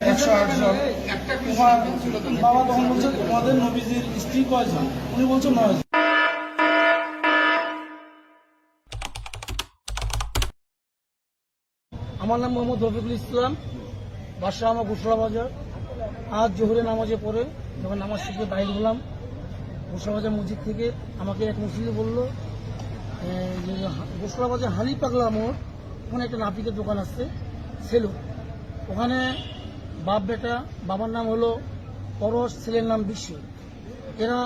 একশো আট তোমার বাবা তখন বলছে তোমাদের নবীজির স্ত্রী কয়জন? উনি আমার নাম মোহাম্মদ রফিকুল ইসলাম। বাসা আমার গুসলা বাজার। আজ জোহরে নামাজে পড়ে যখন নামাজ শিখে বাইরে হলাম গুসলা বাজার মসজিদ থেকে আমাকে এক মুসলিম বলল গুসলা বাজার হালি পাগলা মোড় ওখানে একটা নাপিতের দোকান আছে সেলু ওখানে বাপ বেটা, বাবার নাম হলো পরশ, ছেলের নাম বিশ্ব। এরা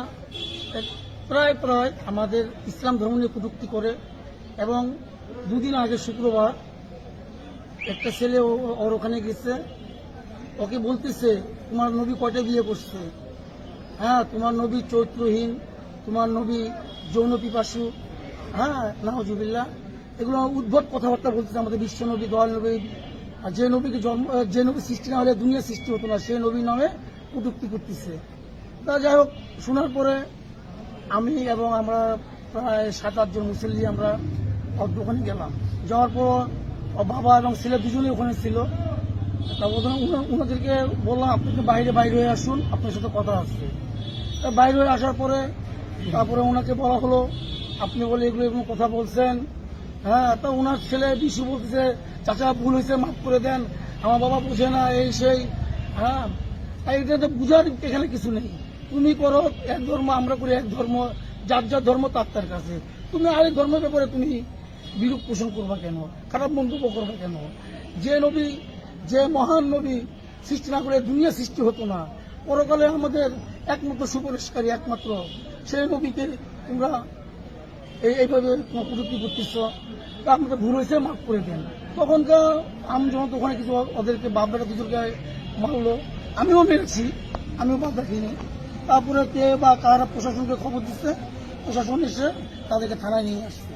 প্রায় প্রায় আমাদের ইসলাম ধর্ম নিয়ে কটূক্তি করে এবং দুদিন আগে শুক্রবার একটা ছেলে ওর ওখানে গেছে। ওকে বলতেছে, তোমার নবী কয়টা বিয়ে করছে? হ্যাঁ তোমার নবী চৈত্রহীন, তোমার নবী যৌন পিপাসু। হ্যাঁ নাহজুবিল্লাহ এগুলো উদ্ভট কথাবার্তা বলতেছে আমাদের বিশ্ব নবী, দয়াল নবী আর যে নবীকে জন্ম যে নবী সৃষ্টি না হলে দুনিয়া সৃষ্টি হতো না, সেই নবী নামে কটুক্তি করতেছে। তা যাই হোক, শোনার পরে আমি এবং আমরা প্রায় সাত আটজন মুসল্লি আমরা দোকানে গেলাম। যাওয়ার পর বাবা এবং ছেলে দুজনেই ওখানে ছিল। তা ওখানে ওনাদেরকে বললাম আপনাকে বাইরে বাইরে হয়ে আসুন, আপনার সাথে কথা আসছে তা বাইরে হয়ে আসার পরে, তারপরে ওনাকে বলা হলো, আপনি বলে এগুলো এগুলো কথা বলছেন হ্যাঁ তা ওনার ছেলে বিশু বলতেছে, চাচা, ভুল হয়েছে, মাফ করে দেন। আমার বাবা বুঝে না, এই সেই। হ্যাঁ এটা তো বুঝার এখানে কিছু নেই। তুমি করো, এক ধর্ম, আমরা করি এক ধর্ম, যার যার ধর্ম তার তার কাছে। তুমি আরেক ধর্মের ব্যাপারে তুমি বিরূপ পোষণ করবা কেন? খারাপ মন্তব্য করবা কেন? যে নবী, যে মহান নবী সৃষ্টি না করে দুনিয়া সৃষ্টি হতো না। পরকালে আমাদের একমাত্র সুপরিষ্কারী একমাত্র সেই নবীকে তোমরা এইভাবে কটূক্তি করতেছ আমাকে ভুল হয়েছে, মাফ করে দেন। তখনকার আমি যখন ওখানে কিছু ওদেরকে বাপ বেটা দুজনকে মারলো। আমিও মেরেছি, আমিও বাদ রাখিনি তারপরে কে বা কারা প্রশাসনকে খবর দিচ্ছে, প্রশাসন এসে তাদেরকে থানায় নিয়ে আসছে।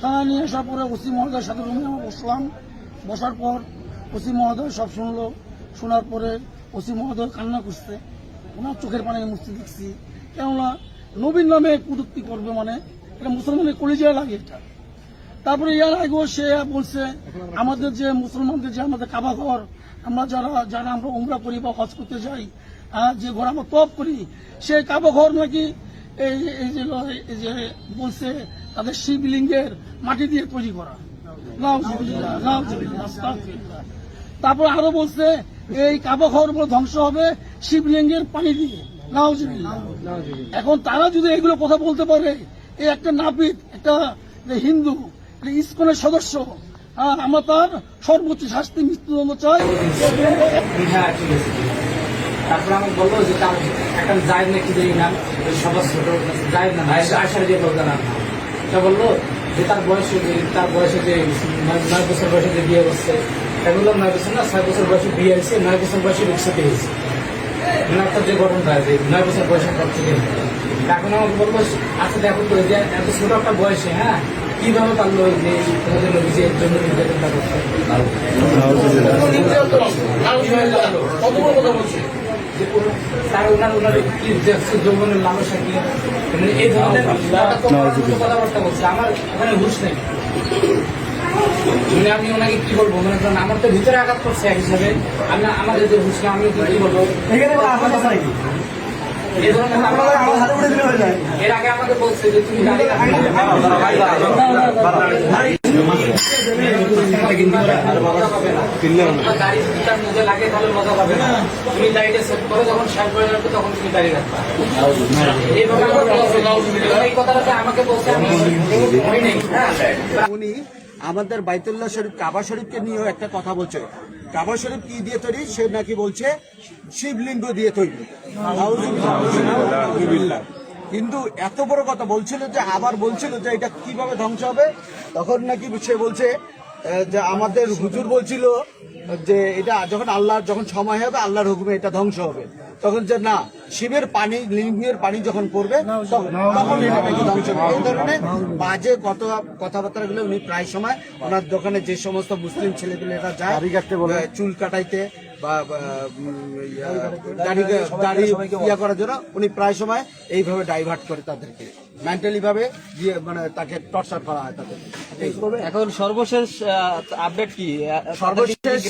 থানায় নিয়ে আসার পরে ওসি মহোদয়ের সাথে রুমে আমরা বসলাম। বসার পর ওসি মহোদয় সব শুনলো। শোনার পরে ওসি মহোদয় কান্না করছে। ওনার চোখের পানি মুছতে দেখছি। কেননা নবীন নামে কুটুক্তি করবে মানে এটা মুসলমানের কলিজায় লাগে এটা। তারপরে ইয়ার আগেও সে বলছে আমাদের যে মুসলমানদের যে আমাদের কাবা ঘর আমরা যারা যারা আমরা উমরা করি বা হজ করতে যাই যে ঘর আমরা তপ করি সেই কাবা ঘর নাকি এই এই যে বলছে তাদের শিবলিঙ্গের মাটি দিয়ে তৈরি করা। তারপর আরও বলছে এই কাবা ঘরগুলো ধ্বংস হবে শিবলিঙ্গের পানি দিয়ে। এখন তারা যদি এগুলো কথা বলতে পারে এই একটা নাপিত একটা হিন্দু ইস্কনের সদস্য হ্যাঁ, আমরা তার সর্বোচ্চ শাস্তি মৃত্যুদণ্ড চাই। তারপর আমাকে বলল যে তার একটা বয়সে তার বয়সে নয় বছর বয়সে বিয়ে না ছয় বছর বয়সে বিয়ে নয় বছর মানে নয় বছর বয়সের থেকে এখন আমাকে বলব আচ্ছা দেখো তো যে এত ছোট একটা বয়সে হ্যাঁ এই ধরনের কথাবার্তা বলছে আমার মানে আমি ওনাকে কি বলব? মানে ধরুন আমার তো ভিতরে আঘাত করছে এক হিসাবে। আমি আমাদের যে হুশ নেই, আমি কি বলব? এর আগে আমাকে বলছে যে তুমি লাগে তাহলে মজা পাবে না তুমি গাড়িটা সেট করে যখন শেষ করে তখন রাখবা হ্যাঁ উনি আমাদের বাইতুল্লাহ শরীফ, কাবা শরীফকে নিয়েও একটা কথা বলছে। কাবা শরীফ কি দিয়ে তৈরি? সে নাকি বলছে, শিবলিঙ্গ দিয়ে তৈরি। কিন্তু এত বড় কথা বলছিল যে, আবার বলছিল যে, এটা কীভাবে ধ্বংস হবে? তখন নাকি সে বলছে যে আমাদের হুজুর বলছিল যে এটা যখন আল্লাহর যখন সময় হবে আল্লাহর হুকুমে এটা ধ্বংস হবে। তখন যে না শিবের পানি লিঙ্গের পানি যখন পড়বে তখন তখন এটা নাকি ধ্বংস হবে। এই ধরনের বাজে কত কথাবার্তা গুলো উনি প্রায় সময় ওনার দোকানে যে সমস্ত মুসলিম ছেলেপেলেরা যায় চুল কাটাইতে বা দাড়ি দাড়ি ইয়া করার জন্য উনি প্রায় সময় এইভাবে ডাইভার্ট করে তাদেরকে। মেন্টালি ভাবে মানে তাকে টর্চার করা হয় তাদের এখন সর্বশেষ আপডেট কি? সর্বশেষ-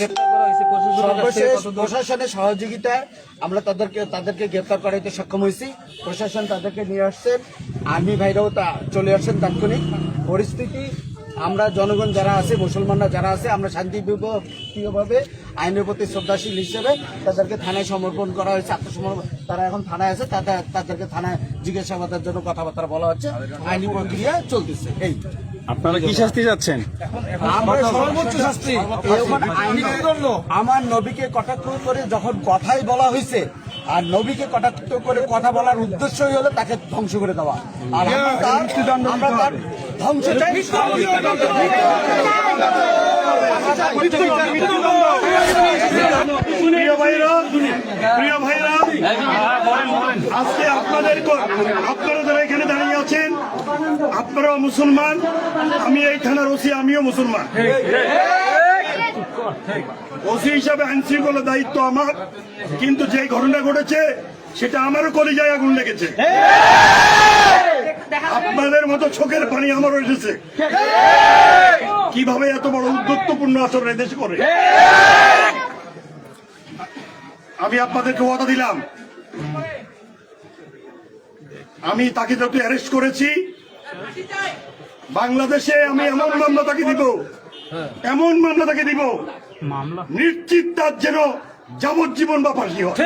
সর্বশেষ প্রশাসনের সহযোগিতায় আমরা তাদেরকে তাদেরকে গ্রেপ্তার করাইতে সক্ষম হয়েছি। প্রশাসন তাদেরকে নিয়ে আসছেন আর্মি ভাইরাও তা চলে আসছেন তাৎক্ষণিক। পরিস্থিতি আমরা জনগণ যারা আছে মুসলমানরা যারা আছে আমরা শান্তি শান্তিপ্রিয়ভাবে আইনের প্রতি শ্রদ্ধাশীল হিসেবে তাদেরকে থানায় সমর্পণ করা হয়েছে। আত্মসমর্পণ তারা এখন থানায় আছে তাদের তাদেরকে থানায় জিজ্ঞাসাবাদের জন্য কথাবার্তা বলা হচ্ছে। আইনি প্রক্রিয়া চলতেছে। এই। আপনারা কি শাস্তি যাচ্ছেন আমরা নবীকে কটাক্ষ করে যখন কথাই বলা হয়েছে আর নবীকে কটাক্ষ করে কথা বলার উদ্দেশ্যই হলো তাকে ধ্বংস করে দেওয়া। আর আমরা তার ধ্বংস চাই। প্রিয় ভাইরা প্রিয় ভাইরা আজকে আপনাদের আপনারা যারা এখানে দাঁড়িয়ে আছেন আপনারাও মুসলমান আমি এই থানার ওসি আমিও মুসলমান ওসি হিসাবে আইন শৃঙ্খলার দায়িত্ব আমার কিন্তু যে ঘটনা ঘটেছে সেটা আমারও কলিজায় আগুন লেগেছে আপনাদের মতো চোখের পানি আমারও এসেছে। কীভাবে এত বড় উদ্যত্তপূর্ণ আচরণ এদেশ করে? আমি আপনাদেরকে ওয়াদা দিলাম। আমি তাকে যত অ্যারেস্ট করেছি বাংলাদেশে আমি এমন মামলা তাকে দিব এমন মামলা তাকে দিব নিশ্চিত তার যেন যাবজ্জীবন বা ফাঁসি হয়।